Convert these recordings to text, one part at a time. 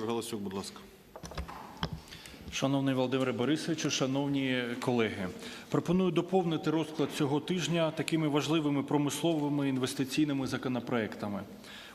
Галасюк, будь ласка. Шановний Володимире Борисовичу, шановні колеги, пропоную доповнити розклад цього тижня такими важливими промисловими інвестиційними законопроектами.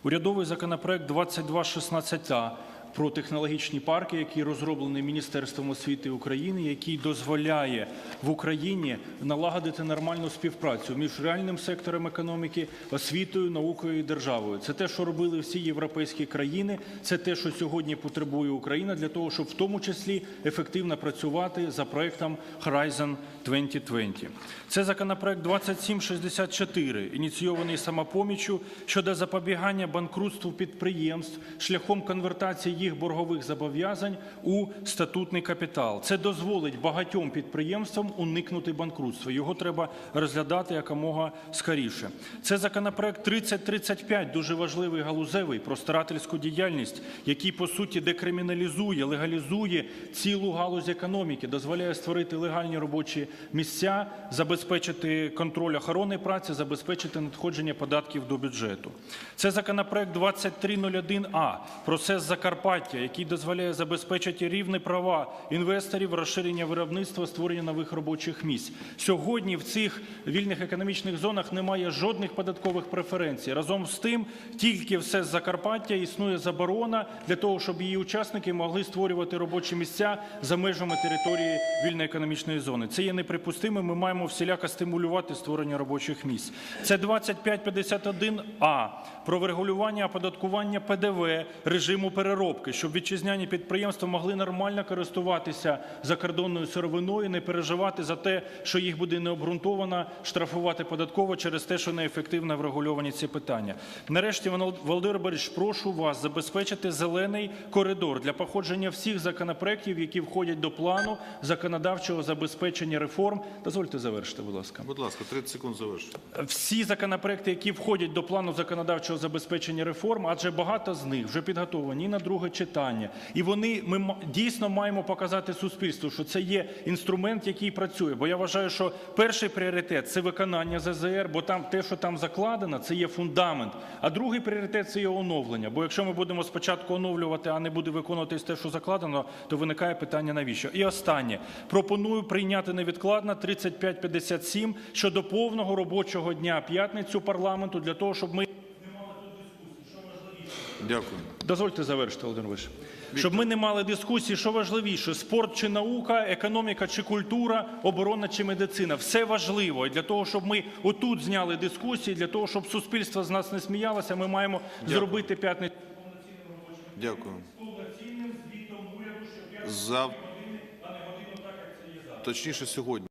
Урядовий законопроект 2216А про технологічні парки, який розроблений Міністерством освіти України, який дозволяє в Україні налагодити нормальну співпрацю між реальним сектором економіки, освітою, наукою і державою. Це те, що робили всі європейські країни. Це те, що сьогодні потребує Україна для того, щоб в тому числі ефективно працювати за проектом Horizon 2020. Це законопроект 2764, ініційований самопоміччю щодо запобігання банкрутству підприємств шляхом конвертації їх боргових зобов'язань у статутний капітал. Це дозволить багатьом підприємствам уникнути банкрутства. Його треба розглядати якомога скоріше. Це законопроект 3035, дуже важливий галузевий про старательську діяльність, який по суті декриміналізує, легалізує цілу галузь економіки, дозволяє створити легальні робочі місця, забезпечити контроль охорони праці, забезпечити надходження податків до бюджету. Це законопроект 2301А про СЕС Закарпаття, який дозволяє забезпечити рівні права інвесторів, розширення виробництва, створення нових робочих місць. Сьогодні в цих вільних економічних зонах немає жодних податкових преференцій. Разом з тим, тільки в СЕС Закарпаття існує заборона для того, щоб її учасники могли створювати робочі місця за межами території вільної економічної зони. Це є неприпустимим. Ми маємо всіляко стимулювати створення робочих місць. Це 2551А про врегулювання оподаткування ПДВ режиму переробки, щоб вітчизняні підприємства могли нормально користуватися закордонною сировиною, не переживати за те, що їх буде необґрунтовано штрафувати податково через те, що неефективно врегульовані ці питання. Нарешті, Володимир Борисович, прошу вас забезпечити зелений коридор для походження всіх законопроєктів, які входять до плану законодавчого забезпечення реформ. Дозвольте завершити, будь ласка. Будь ласка, 30 секунд завершити. Всі законопроекти, які входять до плану законодавчого забезпечення реформ, адже багато з них вже підготовлені на друге читання, і вони ми дійсно маємо показати суспільству, що це є інструмент, який працює. Бо я вважаю, що перший пріоритет це виконання ЗЗР, бо там те, що там закладено, це є фундамент. А другий пріоритет це є оновлення. Бо якщо ми будемо спочатку оновлювати, а не буде виконуватись те, що закладено, то виникає питання навіщо. І останнє пропоную прийняти невідкладно 3557 щодо повного робочого дня п'ятницю парламенту для того, щоб ми Дякую. дозвольте завершити, Володимир Виш. Щоб ми не мали дискусії, що важливіше: спорт чи наука, економіка чи культура, оборона чи медицина. Все важливо. І для того, щоб ми отут зняли дискусії, для того, щоб суспільство з нас не сміялося, ми маємо зробити п'ятницю. Дякую. За... Точніше сьогодні.